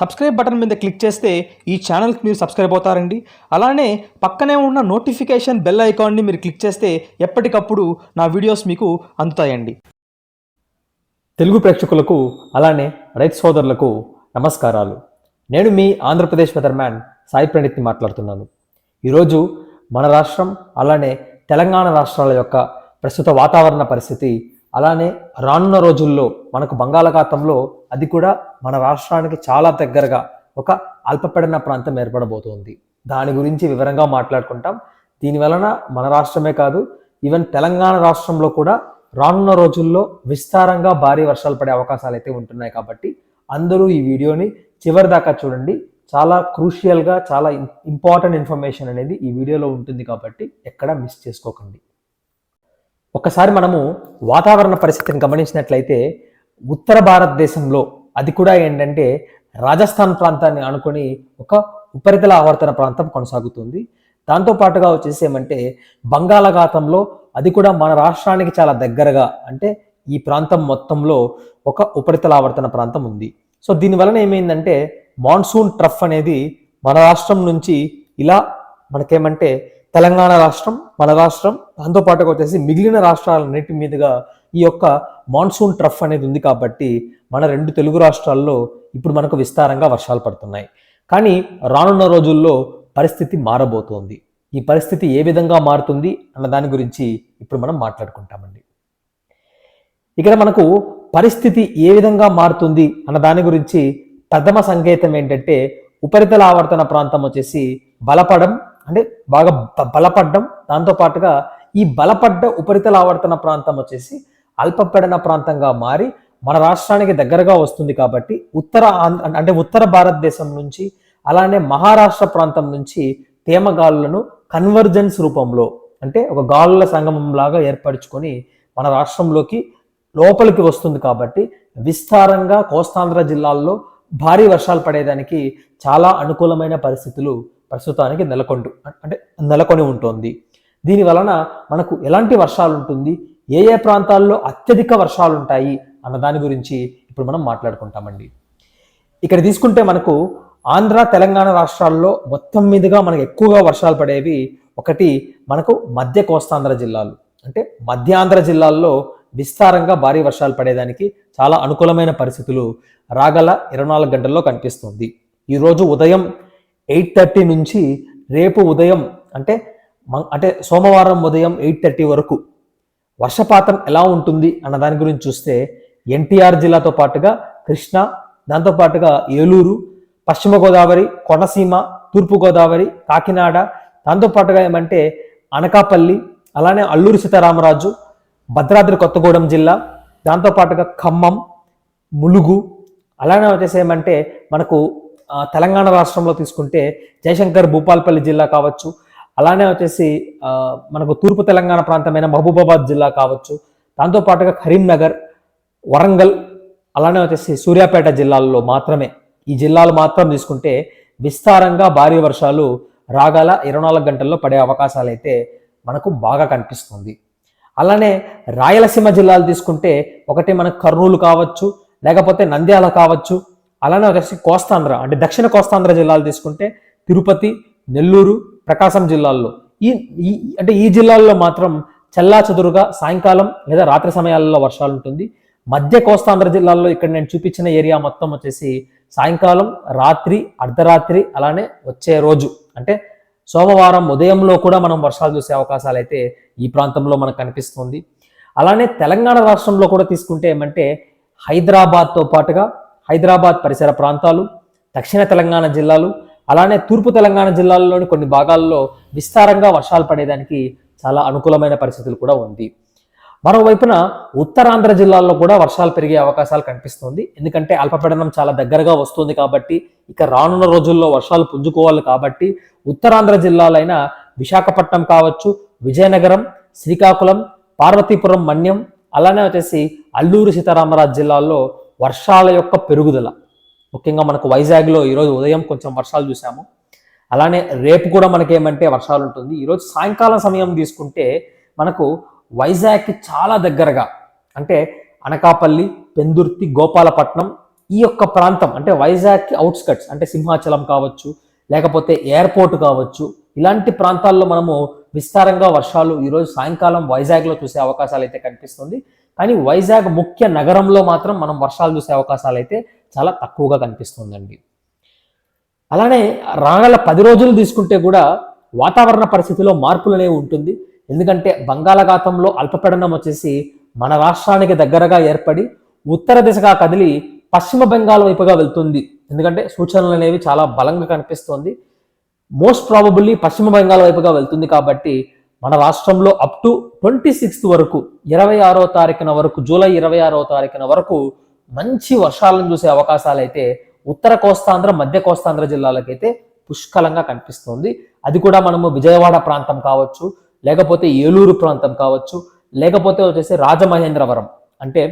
Subscribe button మీద click చేస్తే ఈ ఛానల్కి మీరు సబ్స్క్రైబ్ అవుతారండి. అలానే పక్కనే ఉన్న నోటిఫికేషన్ బెల్ ఐకాన్ని మీరు క్లిక్ చేస్తే ఎప్పటికప్పుడు నా వీడియోస్ మీకు అందుతాయండి. తెలుగు ప్రేక్షకులకు అలానే రైతు సోదరులకు నమస్కారాలు. నేను మీ ఆంధ్రప్రదేశ్ వెదర్మ్యాన్ సాయి ప్రణీత్ని మాట్లాడుతున్నాను. ఈరోజు మన రాష్ట్రం అలానే తెలంగాణ రాష్ట్రాల యొక్క ప్రస్తుత వాతావరణ పరిస్థితి అలానే రానున్న రోజుల్లో మనకు బంగాళాఖాతంలో అది కూడా మన రాష్ట్రానికి చాలా దగ్గరగా ఒక అల్పపీడన ప్రాంతం ఏర్పడబోతోంది. దాని గురించి వివరంగా మాట్లాడుకుంటాం. దీని వలన మన రాష్ట్రమే కాదు ఈవెన్ తెలంగాణ రాష్ట్రంలో కూడా రానున్న రోజుల్లో విస్తారంగా భారీ వర్షాలు పడే అవకాశాలు అయితే ఉంటున్నాయి కాబట్టి అందరూ ఈ వీడియోని చివరి దాకా చూడండి. చాలా క్రూషియల్గా చాలా ఇంపార్టెంట్ ఇన్ఫర్మేషన్ అనేది ఈ వీడియోలో ఉంటుంది కాబట్టి ఎక్కడ మిస్ చేసుకోకండి. ఒకసారి మనము వాతావరణ పరిస్థితిని గమనించినట్లయితే ఉత్తర భారతదేశంలో అది కూడా ఏంటంటే రాజస్థాన్ ప్రాంతాన్ని అనుకొని ఒక ఉపరితల ఆవర్తన ప్రాంతం కొనసాగుతుంది. దాంతో పాటుగా వచ్చేసి ఏమంటే బంగాళాఖాతంలో అది కూడా మన రాష్ట్రానికి చాలా దగ్గరగా అంటే ఈ ప్రాంతం మొత్తంలో ఒక ఉపరితల ఆవర్తన ప్రాంతం ఉంది. సో దీని వలన ఏమైందంటే మాన్సూన్ ట్రఫ్ అనేది మన రాష్ట్రం నుంచి ఇలా మనకేమంటే తెలంగాణ రాష్ట్రం మన రాష్ట్రం దాంతోపాటుగా వచ్చేసి మిగిలిన రాష్ట్రాలన్నిటి మీదుగా ఈ యొక్క మాన్సూన్ ట్రఫ్ అనేది ఉంది కాబట్టి మన రెండు తెలుగు రాష్ట్రాల్లో ఇప్పుడు మనకు విస్తారంగా వర్షాలు పడుతున్నాయి. కానీ రానున్న రోజుల్లో పరిస్థితి మారబోతోంది. ఈ పరిస్థితి ఏ విధంగా మారుతుంది అన్న దాని గురించి ఇప్పుడు మనం మాట్లాడుకుంటామండి. ఇక్కడ మనకు పరిస్థితి ఏ విధంగా మారుతుంది అన్న దాని గురించి ప్రథమ సంకేతం ఏంటంటే ఉపరితల ఆవర్తన ప్రాంతం వచ్చేసి బలపడం అంటే బాగా బలపడ్డం. దాంతో పాటుగా ఈ బలపడ్డ ఉపరితల ఆవర్తన ప్రాంతం వచ్చేసి అల్పపీడన ప్రాంతంగా మారి మన రాష్ట్రానికి దగ్గరగా వస్తుంది కాబట్టి ఉత్తర ఆంధ్ర అంటే ఉత్తర భారతదేశం నుంచి అలానే మహారాష్ట్ర ప్రాంతం నుంచి తేమ గాలులను కన్వర్జెన్స్ రూపంలో అంటే ఒక గాలుల సంగమం లాగా ఏర్పరచుకొని మన రాష్ట్రంలోకి లోపలికి వస్తుంది కాబట్టి విస్తారంగా కోస్తాంధ్ర జిల్లాల్లో భారీ వర్షాలు పడేదానికి చాలా అనుకూలమైన పరిస్థితులు ప్రస్తుతానికి నెలకొండు అంటే నెలకొని ఉంటుంది. దీని వలన మనకు ఎలాంటి వర్షాలు ఉంటుంది ఏ ఏ ప్రాంతాల్లో అత్యధిక వర్షాలు ఉంటాయి అన్న దాని గురించి ఇప్పుడు మనం మాట్లాడుకుంటామండి. ఇక్కడ తీసుకుంటే మనకు ఆంధ్ర తెలంగాణ రాష్ట్రాల్లో మొత్తం మీదుగా మనకు ఎక్కువగా వర్షాలు పడేవి ఒకటి మనకు మధ్య కోస్తాంధ్ర జిల్లాలు. అంటే మధ్యాంధ్ర జిల్లాల్లో విస్తారంగా భారీ వర్షాలు పడేదానికి చాలా అనుకూలమైన పరిస్థితులు రాగల ఇరవై నాలుగు గంటల్లో కనిపిస్తుంది. ఈరోజు ఉదయం ఎయిట్ థర్టీ నుంచి రేపు ఉదయం అంటే మ- అంటే సోమవారం ఉదయం ఎయిట్ థర్టీ వరకు వర్షపాతం ఎలా ఉంటుంది అన్న దాని గురించి చూస్తే ఎన్టీఆర్ జిల్లాతో పాటుగా కృష్ణా దాంతోపాటుగా ఏలూరు పశ్చిమ గోదావరి కోనసీమ తూర్పు గోదావరి కాకినాడ దాంతోపాటుగా ఏమంటే అనకాపల్లి అలానే అల్లూరి సీతారామరాజు భద్రాద్రి కొత్తగూడెం జిల్లా దాంతోపాటుగా ఖమ్మం ములుగు అలానే వచ్చేసి ఏమంటే మనకు తెలంగాణ రాష్ట్రంలో తీసుకుంటే జయశంకర్ భూపాల్పల్లి జిల్లా కావచ్చు. అలానే వచ్చేసి మనకు తూర్పు తెలంగాణ ప్రాంతమైన మహబూబాబాద్ జిల్లా కావచ్చు. దాంతో పాటుగా కరీంనగర్ వరంగల్ అలానే వచ్చేసి సూర్యాపేట జిల్లాల్లో మాత్రమే. ఈ జిల్లాలు మాత్రం తీసుకుంటే విస్తారంగా భారీ వర్షాలు రాగాల ఇరవై నాలుగు గంటల్లో పడే అవకాశాలు అయితే మనకు బాగా కనిపిస్తుంది. అలానే రాయలసీమ జిల్లాలు తీసుకుంటే ఒకటి మనకు కర్నూలు కావచ్చు లేకపోతే నంద్యాల కావచ్చు అలానే వచ్చేసి కోస్తాంధ్ర అంటే దక్షిణ కోస్తాంధ్ర జిల్లాలు తీసుకుంటే తిరుపతి నెల్లూరు ప్రకాశం జిల్లాల్లో. ఈ ఈ అంటే ఈ జిల్లాల్లో మాత్రం చల్లా చదురుగా సాయంకాలం లేదా రాత్రి సమయాల్లో వర్షాలు ఉంటుంది. మధ్య కోస్తాంధ్ర జిల్లాల్లో ఇక్కడ నేను చూపించిన ఏరియా మొత్తం వచ్చేసి సాయంకాలం రాత్రి అర్ధరాత్రి అలానే వచ్చే రోజు. అంటే సోమవారం ఉదయంలో కూడా మనం వర్షాలు చూసే అవకాశాలు అయితే ఈ ప్రాంతంలో మనకు కనిపిస్తుంది. అలానే తెలంగాణ రాష్ట్రంలో కూడా తీసుకుంటే ఏమంటే హైదరాబాద్తో పాటుగా హైదరాబాద్ పరిసర ప్రాంతాలు దక్షిణ తెలంగాణ జిల్లాలు అలానే తూర్పు తెలంగాణ జిల్లాల్లోని కొన్ని భాగాల్లో విస్తారంగా వర్షాలు పడేదానికి చాలా అనుకూలమైన పరిస్థితులు కూడా ఉంది. మరోవైపున ఉత్తరాంధ్ర జిల్లాల్లో కూడా వర్షాలు పెరిగే అవకాశాలు కనిపిస్తుంది. ఎందుకంటే అల్పపీడనం చాలా దగ్గరగా వస్తుంది కాబట్టి ఇక రానున్న రోజుల్లో వర్షాలు పుంజుకోవాలి కాబట్టి ఉత్తరాంధ్ర జిల్లాలైన విశాఖపట్నం కావచ్చు విజయనగరం శ్రీకాకుళం పార్వతీపురం మన్యం అలానే వచ్చేసి అల్లూరు సీతారామరాజు జిల్లాల్లో వర్షాల యొక్క పెరుగుదల. ముఖ్యంగా మనకు వైజాగ్లో ఈరోజు ఉదయం కొంచెం వర్షాలు చూసాము అలానే రేపు కూడా మనకేమంటే వర్షాలు ఉంటుంది. ఈరోజు సాయంకాలం సమయం తీసుకుంటే మనకు వైజాగ్కి చాలా దగ్గరగా అంటే అనకాపల్లి పెందుర్తి గోపాలపట్నం ఈ యొక్క ప్రాంతం అంటే వైజాగ్కి అవుట్స్కట్స్ అంటే సింహాచలం కావచ్చు లేకపోతే ఎయిర్పోర్ట్ కావచ్చు ఇలాంటి ప్రాంతాల్లో మనము విస్తారంగా వర్షాలు ఈరోజు సాయంకాలం వైజాగ్లో చూసే అవకాశాలు అయితే కనిపిస్తుంది. కానీ వైజాగ్ ముఖ్య నగరంలో మాత్రం మనం వర్షాలు చూసే అవకాశాలు అయితే చాలా తక్కువగా కనిపిస్తుందండి. అలానే రాగల పది రోజులు తీసుకుంటే కూడా వాతావరణ పరిస్థితిలో మార్పులు అనేవి ఉంటుంది. ఎందుకంటే బంగాళాఖాతంలో అల్పపీడనం వచ్చేసి మన రాష్ట్రానికి దగ్గరగా ఏర్పడి ఉత్తర దిశగా కదిలి పశ్చిమ బెంగాల్ వైపుగా వెళ్తుంది. ఎందుకంటే సూచనలు అనేవి చాలా బలంగా కనిపిస్తోంది. మోస్ట్ ప్రాబబుల్లీ పశ్చిమ బెంగాల్ వైపుగా వెళ్తుంది కాబట్టి మన రాష్ట్రంలో అప్ టు ట్వంటీ సిక్స్త్ వరకు ఇరవై ఆరో తారీఖున వరకు జూలై ఇరవై ఆరో తారీఖున వరకు మంచి వర్షాలను చూసే అవకాశాలు అయితే ఉత్తర కోస్తాంధ్ర మధ్య కోస్తాంధ్ర జిల్లాలకైతే పుష్కలంగా కనిపిస్తుంది. అది కూడా మనము విజయవాడ ప్రాంతం కావచ్చు లేకపోతే ఏలూరు ప్రాంతం కావచ్చు లేకపోతే వచ్చేసి రాజమహేంద్రవరం అంటే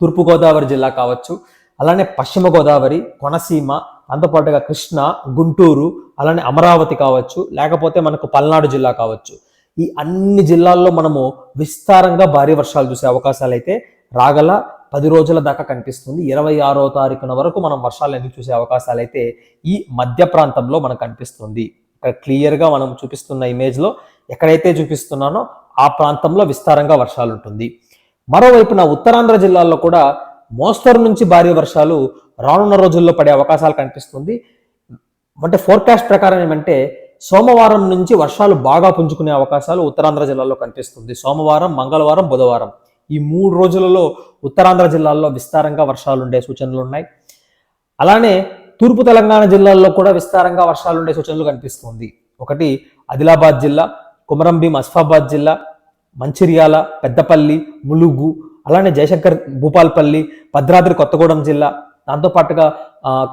తూర్పుగోదావరి జిల్లా కావచ్చు అలానే పశ్చిమ గోదావరి కొనసీమ అంతపాటుగా కృష్ణ గుంటూరు అలానే అమరావతి కావచ్చు లేకపోతే మనకు పల్నాడు జిల్లా కావచ్చు. ఈ అన్ని జిల్లాల్లో మనము విస్తారంగా భారీ వర్షాలు చూసే అవకాశాలు అయితే రాగల పది రోజుల దాకా కనిపిస్తుంది. ఇరవై ఆరో తారీఖున వరకు మనం వర్షాలు ఎందుకు చూసే అవకాశాలు అయితే ఈ మధ్య ప్రాంతంలో మనకు కనిపిస్తుంది. ఇక్కడ క్లియర్గా మనం చూపిస్తున్న ఇమేజ్లో ఎక్కడైతే చూపిస్తున్నానో ఆ ప్రాంతంలో విస్తారంగా వర్షాలు ఉంటుంది. మరోవైపున ఉత్తరాంధ్ర జిల్లాల్లో కూడా మోస్తరు నుంచి భారీ వర్షాలు రానున్న రోజుల్లో పడే అవకాశాలు కనిపిస్తుంది. అంటే ఫోర్కాస్ట్ ప్రకారం ఏమంటే సోమవారం నుంచి వర్షాలు బాగా పుంజుకునే అవకాశాలు ఉత్తరాంధ్ర జిల్లాలో కనిపిస్తుంది. సోమవారం మంగళవారం బుధవారం ఈ మూడు రోజులలో ఉత్తరాంధ్ర జిల్లాల్లో విస్తారంగా వర్షాలు ఉండే సూచనలు ఉన్నాయి. అలానే తూర్పు తెలంగాణ జిల్లాల్లో కూడా విస్తారంగా వర్షాలు ఉండే సూచనలు కనిపిస్తుంది. ఒకటి ఆదిలాబాద్ జిల్లా కుమరంభీం అస్ఫాబాద్ జిల్లా మంచిర్యాల పెద్దపల్లి ములుగు అలానే జయశంకర్ భూపాల్పల్లి భద్రాద్రి కొత్తగూడెం జిల్లా దాంతోపాటుగా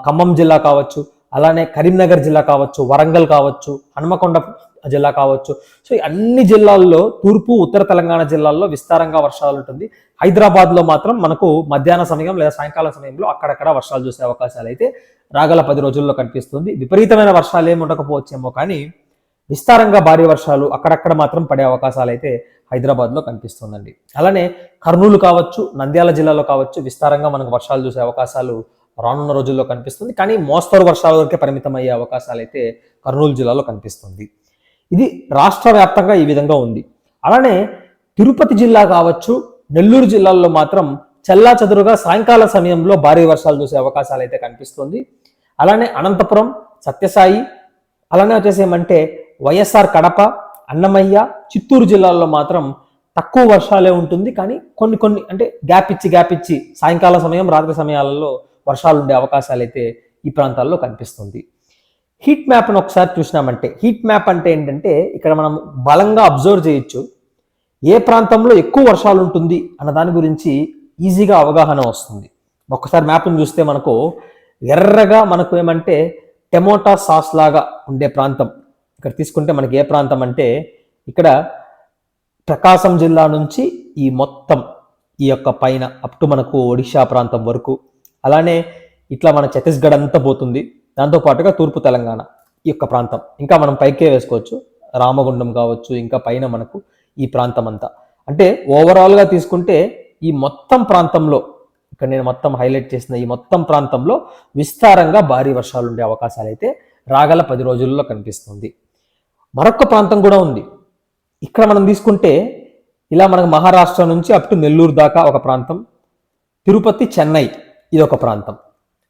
ఖమ్మం జిల్లా కావచ్చు అలానే కరీంనగర్ జిల్లా కావచ్చు వరంగల్ కావచ్చు హనుమకొండ జిల్లా కావచ్చు. సో అన్ని జిల్లాల్లో తూర్పు ఉత్తర తెలంగాణ జిల్లాల్లో విస్తారంగా వర్షాలు ఉంటుంది. హైదరాబాద్లో మాత్రం మనకు మధ్యాహ్న సమయం లేదా సాయంకాల సమయంలో అక్కడక్కడ వర్షాలు చూసే అవకాశాలు అయితే రాగల పది రోజుల్లో కనిపిస్తుంది. విపరీతమైన వర్షాలు ఏమి ఉండకపోవచ్చేమో కానీ విస్తారంగా భారీ వర్షాలు అక్కడక్కడ మాత్రం పడే అవకాశాలు అయితే హైదరాబాద్లో కనిపిస్తుందండి. అలానే కర్నూలు కావచ్చు నంద్యాల జిల్లాలో కావచ్చు విస్తారంగా మనకు వర్షాలు చూసే అవకాశాలు రానున్న రోజుల్లో కనిపిస్తుంది. కానీ మోస్తరు వర్షాల వరకే పరిమితం అయ్యే అవకాశాలు అయితే కర్నూలు జిల్లాలో కనిపిస్తుంది. ఇది రాష్ట్ర వ్యాప్తంగా ఈ విధంగా ఉంది. అలానే తిరుపతి జిల్లా కావచ్చు నెల్లూరు జిల్లాల్లో మాత్రం చల్లా చదురుగా సాయంకాల సమయంలో భారీ వర్షాలు చూసే అవకాశాలు అయితే కనిపిస్తుంది. అలానే అనంతపురం సత్యసాయి అలానే వచ్చేసి ఏమంటే వైఎస్ఆర్ కడప అన్నమయ్య చిత్తూరు జిల్లాల్లో మాత్రం తక్కువ వర్షాలే ఉంటుంది. కానీ కొన్ని కొన్ని అంటే గ్యాప్ ఇచ్చి గ్యాప్ ఇచ్చి సాయంకాల సమయం రాత్రి సమయాలలో వర్షాలు ఉండే అవకాశాలు అయితే ఈ ప్రాంతాల్లో కనిపిస్తుంది. హీట్ మ్యాప్ను ఒకసారి చూసినామంటే హీట్ మ్యాప్ అంటే ఏంటంటే ఇక్కడ మనం బలంగా అబ్జర్వ్ చేయొచ్చు. ఏ ప్రాంతంలో ఎక్కువ వర్షాలు ఉంటుంది అన్న దాని గురించి ఈజీగా అవగాహన వస్తుంది. ఒక్కసారి మ్యాప్ను చూస్తే మనకు ఎర్రగా మనకు ఏమంటే టమోటా సాస్ లాగా ఉండే ప్రాంతం. ఇక్కడ తీసుకుంటే మనకి ఏ ప్రాంతం అంటే ఇక్కడ ప్రకాశం జిల్లా నుంచి ఈ మొత్తం ఈ యొక్క పైన అప్ టు మనకు ఒడిషా ప్రాంతం వరకు. అలానే ఇట్లా మన ఛత్తీస్గఢ్ అంతా పోతుంది. దాంతో పాటుగా తూర్పు తెలంగాణ ఈ యొక్క ప్రాంతం. ఇంకా మనం పైకే వేసుకోవచ్చు. రామగుండం కావచ్చు ఇంకా పైన మనకు ఈ ప్రాంతం అంతా. అంటే ఓవరాల్గా తీసుకుంటే ఈ మొత్తం ప్రాంతంలో ఇక్కడ నేను మొత్తం హైలైట్ చేసిన ఈ మొత్తం ప్రాంతంలో విస్తారంగా భారీ వర్షాలు ఉండే అవకాశాలు అయితే రాగల పది రోజుల్లో కనిపిస్తుంది. మరొక ప్రాంతం కూడా ఉంది. ఇక్కడ మనం తీసుకుంటే ఇలా మనకు మహారాష్ట్ర నుంచి అప్ టు నెల్లూరు దాకా ఒక ప్రాంతం తిరుపతి చెన్నై ఇది ఒక ప్రాంతం.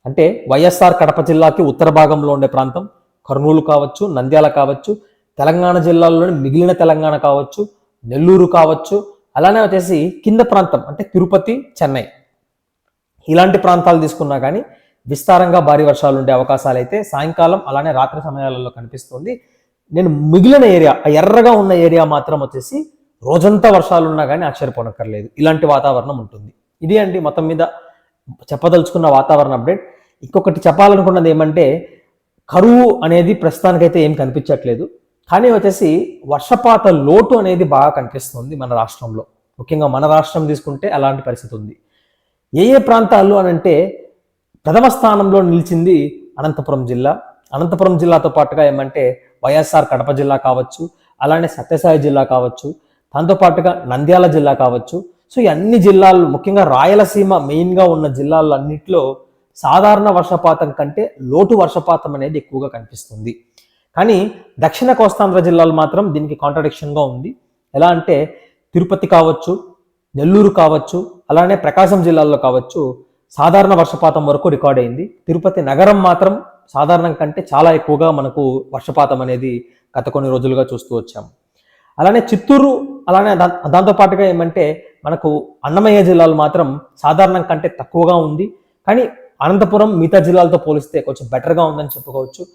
అంటే వైఎస్ఆర్ కడప జిల్లాకి ఉత్తర భాగంలో ఉండే ప్రాంతం కర్నూలు కావచ్చు నంద్యాల కావచ్చు తెలంగాణ జిల్లాలోని మిగిలిన తెలంగాణ కావచ్చు నెల్లూరు కావచ్చు అలానే వచ్చేసి కింద ప్రాంతం అంటే తిరుపతి చెన్నై. ఇలాంటి ప్రాంతాలు తీసుకున్నా కానీ విస్తారంగా భారీ వర్షాలు ఉండే అవకాశాలు అయితే సాయంకాలం అలానే రాత్రి సమయాలలో కనిపిస్తుంది. నేను మిగిలిన ఏరియా ఆ ఎర్రగా ఉన్న ఏరియా మాత్రం వచ్చేసి రోజంతా వర్షాలు ఉన్నా కానీ ఆశ్చర్యపోనక్కర్లేదు. ఇలాంటి వాతావరణం ఉంటుంది. ఇది అండి మొత్తం మీద చెప్పదలుచుకున్న వాతావరణ అప్డేట్. ఇంకొకటి చెప్పాలనుకున్నది ఏమంటే కరువు అనేది ప్రస్తుతానికైతే ఏం కనిపించట్లేదు. కానీ వచ్చేసి వర్షపాత లోటు అనేది బాగా కనిపిస్తుంది మన రాష్ట్రంలో. ముఖ్యంగా మన రాష్ట్రం తీసుకుంటే అలాంటి పరిస్థితి ఉంది. ఏ ఏ ప్రాంతాలు అని అంటే ప్రథమ స్థానంలో నిలిచింది అనంతపురం జిల్లా. అనంతపురం జిల్లాతో పాటుగా ఏమంటే వైఎస్ఆర్ కడప జిల్లా కావచ్చు అలానే సత్యసాయి జిల్లా కావచ్చు దాంతో పాటుగా నంద్యాల జిల్లా కావచ్చు. సో ఈ అన్ని జిల్లాలు ముఖ్యంగా రాయలసీమ మెయిన్గా ఉన్న జిల్లాలన్నింటిలో సాధారణ వర్షపాతం కంటే లోటు వర్షపాతం అనేది ఎక్కువగా కనిపిస్తుంది. కానీ దక్షిణ కోస్తాంధ్ర జిల్లాలు మాత్రం దీనికి కాంట్రడిక్షన్గా ఉంది. ఎలా అంటే తిరుపతి కావచ్చు నెల్లూరు కావచ్చు అలానే ప్రకాశం జిల్లాల్లో కావచ్చు సాధారణ వర్షపాతం వరకు రికార్డ్ అయింది. తిరుపతి నగరం మాత్రం సాధారణం కంటే చాలా ఎక్కువగా మనకు వర్షపాతం అనేది గత కొన్ని రోజులుగా చూస్తూ వచ్చాము. అలానే చిత్తూరు అలానే దా- దాంతోపాటుగా ఏమంటే మనకు అన్నమయ్య జిల్లాలు మాత్రం సాధారణం కంటే తక్కువగా ఉంది. కానీ అనంతపురం మిగతా జిల్లాలతో పోలిస్తే కొంచెం బెటర్గా ఉందని చెప్పుకోవచ్చు.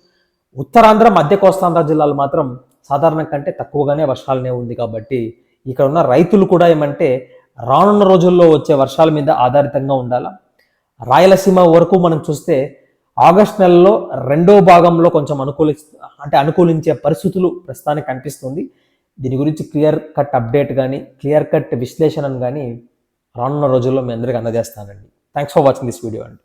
ఉత్తరాంధ్ర మధ్య కోస్తాంధ్ర జిల్లాలు మాత్రం సాధారణం కంటే తక్కువగానే వర్షాలనే ఉంది కాబట్టి ఇక్కడ ఉన్న రైతులు కూడా ఏమంటే రానున్న రోజుల్లో వచ్చే వర్షాల మీద ఆధారితంగా ఉండాలా? రాయలసీమ వరకు మనం చూస్తే ఆగస్ట్ నెలలో రెండో భాగంలో కొంచెం అనుకూలి అంటే అనుకూలించే పరిస్థితులు ప్రస్తుతానికి కనిపిస్తుంది. దీని గురించి క్లియర్ కట్ అప్డేట్ కానీ క్లియర్ కట్ విశ్లేషణను కానీ రానున్న రోజుల్లో మీ అందరికీ అందజేస్తానండి. Thanks for watching this video అండి